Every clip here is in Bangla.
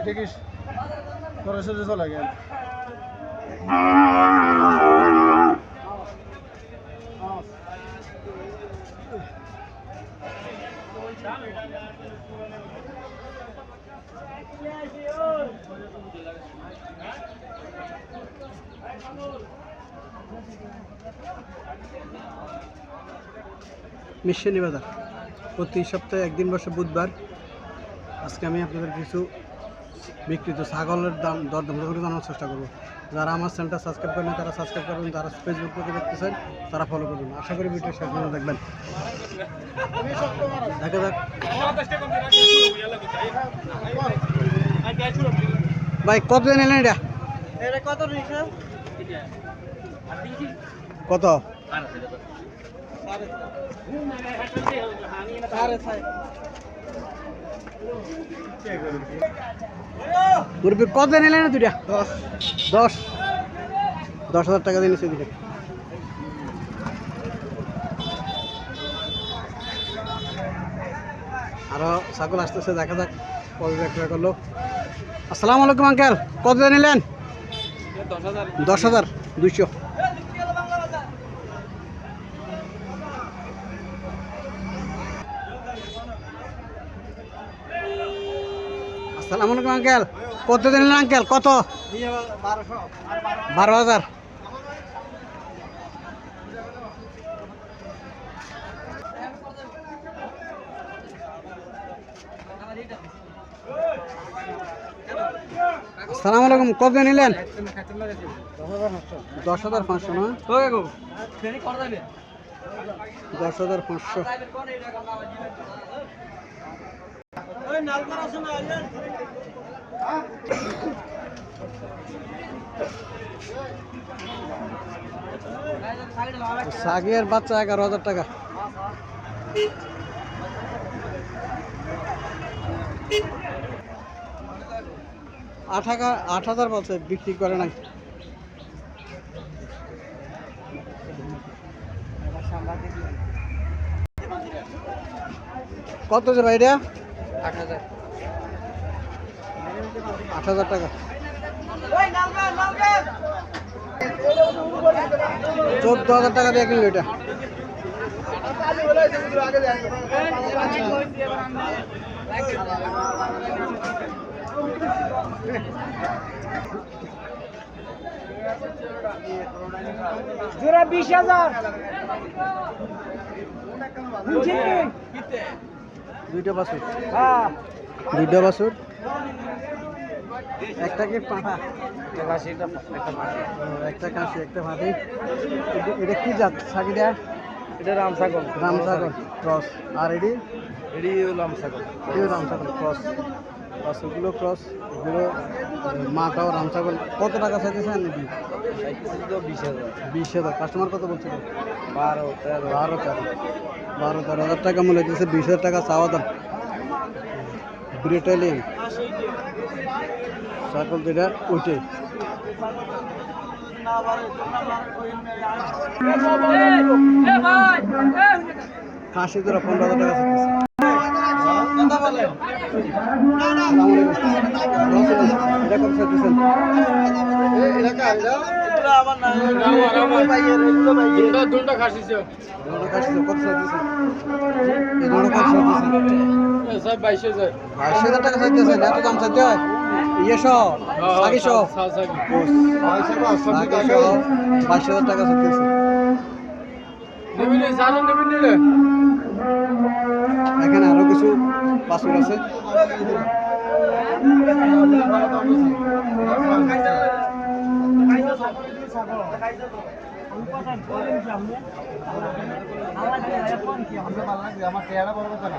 এটা কি সরাসরি চলে গেল? মিশনি বাজার প্রতি সপ্তাহে একদিন বসে বুধবার। আজকে আমি আপনাদের কিছু বিক্রিত ছাগলের দাম দরদাম করে জানার চেষ্টা করব। যারা আমার চ্যানেলটা সাবস্ক্রাইব করেন তারা সাবস্ক্রাইব করবেন যারা ফেসবুক থেকে দেখতেছেন তারা ফলো করবেন আশা করি ভিডিও শেষ পর্যন্ত দেখবেন। দেখা যাক। ভাই কত দিন এলেন এটা? কত কত? মুরব্বী কত দিন এলেন দুইটা দশ। দশ? দশ হাজার টাকা দিয়ে নিচ্ছে দুটো আরও ছাগল আসতেছে দেখা যাক কবে বিক্রয় করল। আসসালামু আলাইকুম আঙ্কেল। কত নিলেন দশ হাজার দুইশো। আসসালামু আলাইকুম, আঙ্কেল। কত দিয়ে নিলেন আঙ্কেল? কত? বারো হাজার। সালাম আলাইকুম কত নিলেন? দশ হাজার পাঁচশো, না? দশ হাজার পাঁচশো। সাগিয়ার বাচ্চা এগারো হাজার টাকা। আট হাজার আট হাজার বলছে, বিক্রি করে নাই। কত যে ভাই এটা? আট হাজার। আট হাজার টাকা। চোদ্দ হাজার টাকা দিয়ে কিনলো এটা। জোড়া বিশ হাজার। দুইটা বাছুর। হ্যাঁ। দুইটা বাছুর। একটা কি পাঠা একটা কাশি একটা ভাতি এটা- এটা কি জাত? সাকিটা এটা রাম ছাগল। রামসাগর ক্রস। আর এডি এটি রাম ছাগল। এটিও রামসাগর ক্রস। বাছুরগুলো ক্রস। এগুলো মাটাও রামসাগর কত টাকা চাইতেছেন তো বিশ হাজার। বিশ হাজার। কাস্টমার কত বলছিল? বারো তেরো। বারো তেরো। বারো তেরো হাজার টাকা মূল্য দিয়েছে বিশ হাজার টাকা চাওয়া দাম। ব্রিটালিয়ান ছাগল দুটা ওইটাই খাসি দুটা পনেরো হাজার টাকা এটা কত বাইশ হাজার টাকা চাইতেছেন এত দাম চাইতে হয়? বাইশ হাজার টাকা চাইতেছে এখানে আরও কিছু বাছুর আছে। আমার চেহারা বড় কথা না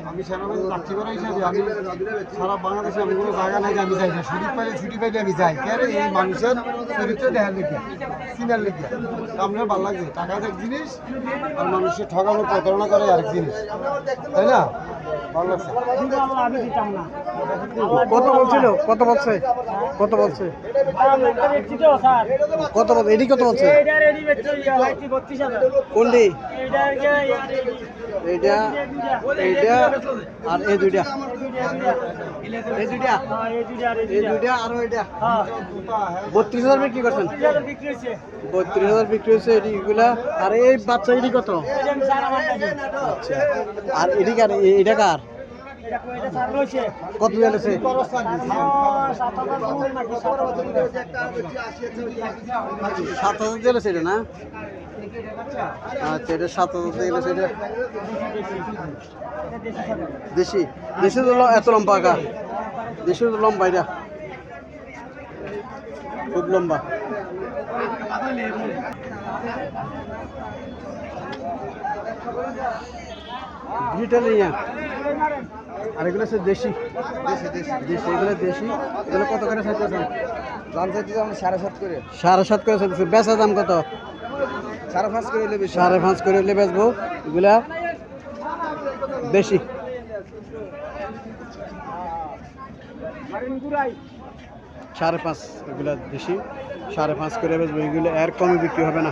আমি সেনাবাহিনী চাকরি করা হিসাবে আমি সারা বাংলাদেশে আমি কোনো জায়গা নাই যে আমি যাই না। ছুটি পাইলে ছুটি পাইলে আমি যাই। কেন এই মানুষের চরিত্র দেখার লেগে চিনার লেগে আপনার ভালো লাগছে? টাকা এক জিনিস আর মানুষের ঠকানো প্রতারণা করে আরেক জিনিস। তাই না? ভালো লাগছে? কত বলছিল? কত বলছে? কত বলছে? কত বলছে এডি কত বলছে? এইটা রেডি ব্যক্তি লাইটি 32000 কোনটি এইটা এইটা আর এই দুইটা। এই দুইটা। এই দুইটা আর ওইটা। বত্রিশ হাজার বিক্রি করছেন? 30000 বিক্রি হয়েছে বত্রিশ হাজার বিক্রি হয়েছে এগুলা আর এই বাচ্চা কত এটা নাকি আচ্ছা। আর কার এটা কার? এটা রয়েছে কত দূর নাকি সাত হাজার চলেছে এটা না? আচ্ছা এটা সাত হাজার চলেছে এটা দেশি দেশি তো এত লম্বা আঁকা দেশি তো লম্বা এটা। খুব লম্বা। ডিজিটাল আর এগুলো হচ্ছে দেশি। দেশি এগুলো দেশি। এগুলো কত করে চাইতেছেন দাম আমি সাড়ে সাত করে। সাড়ে সাত করে চাইতেছে বেচা দাম কত? সাড়ে পাঁচ করে হলে বেচবো। এগুলা বেশি। সাড়ে পাঁচ এগুলা বেশি। সাড়ে পাঁচ করে বেচবো। এগুলো এর কমে বিক্রি হবে না।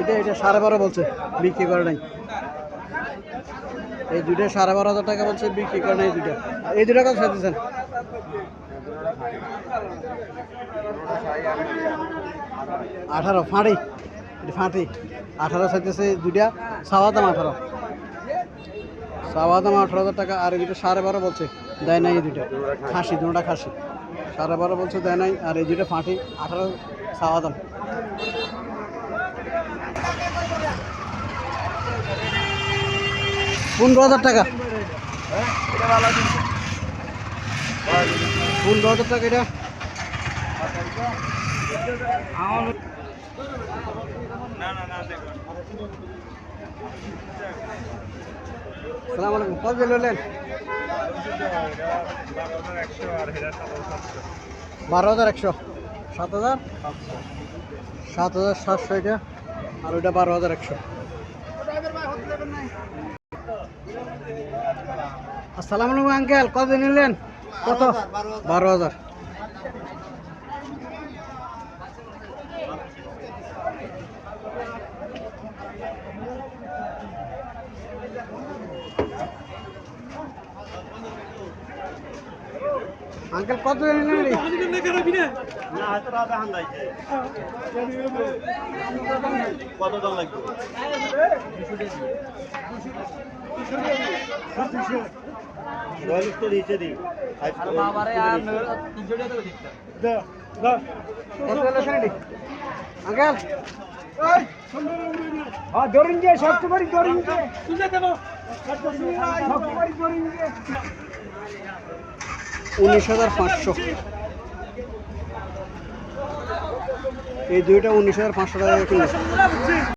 এটা এটা সাড়ে বারো বলছে, বিক্রি করে নাই। এই দুইটা সাড়ে বারো হাজার টাকা বলছে, বিক্রি করে নাই দুইটা। এই দুটা কত চাইতেছেন আঠারো, ফাঁড়ি। ফাঁটি আঠারো চাইতেছে দুইটা। সাওয়া দাম আঠারো। সাওয়া দাম আঠারো হাজার টাকা, আর এই দুটো সাড়ে বারো বলছে, দেয় নাই এই দুইটা। খাসি, দুটা খাসি। সাড়ে বারো বলছে, দেয় নাই, আর এই দুটো ফাঁটি আঠারো সাওয়া দাম পনেরো হাজার টাকা। পনেরো হাজার টাকা এটা। সালাম আলাইকুম, কত বেল হলেন? বারো হাজার একশো। সাত হাজার? সাত হাজার সাতশো এটা আর ওইটা বারো হাজার একশো। আসসালামু আলাইকুম আঙ্কেল কত নিলেন? কত? বারো হাজার। আঙ্কেল কত কত দাম লাগবে? আঙ্কেল? হ্যাঁ ধরিন যে ধরিন যে। ধরিন যে। উনিশ হাজার পাঁচশো। এই দুইটা উনিশ হাজার পাঁচশো টাকা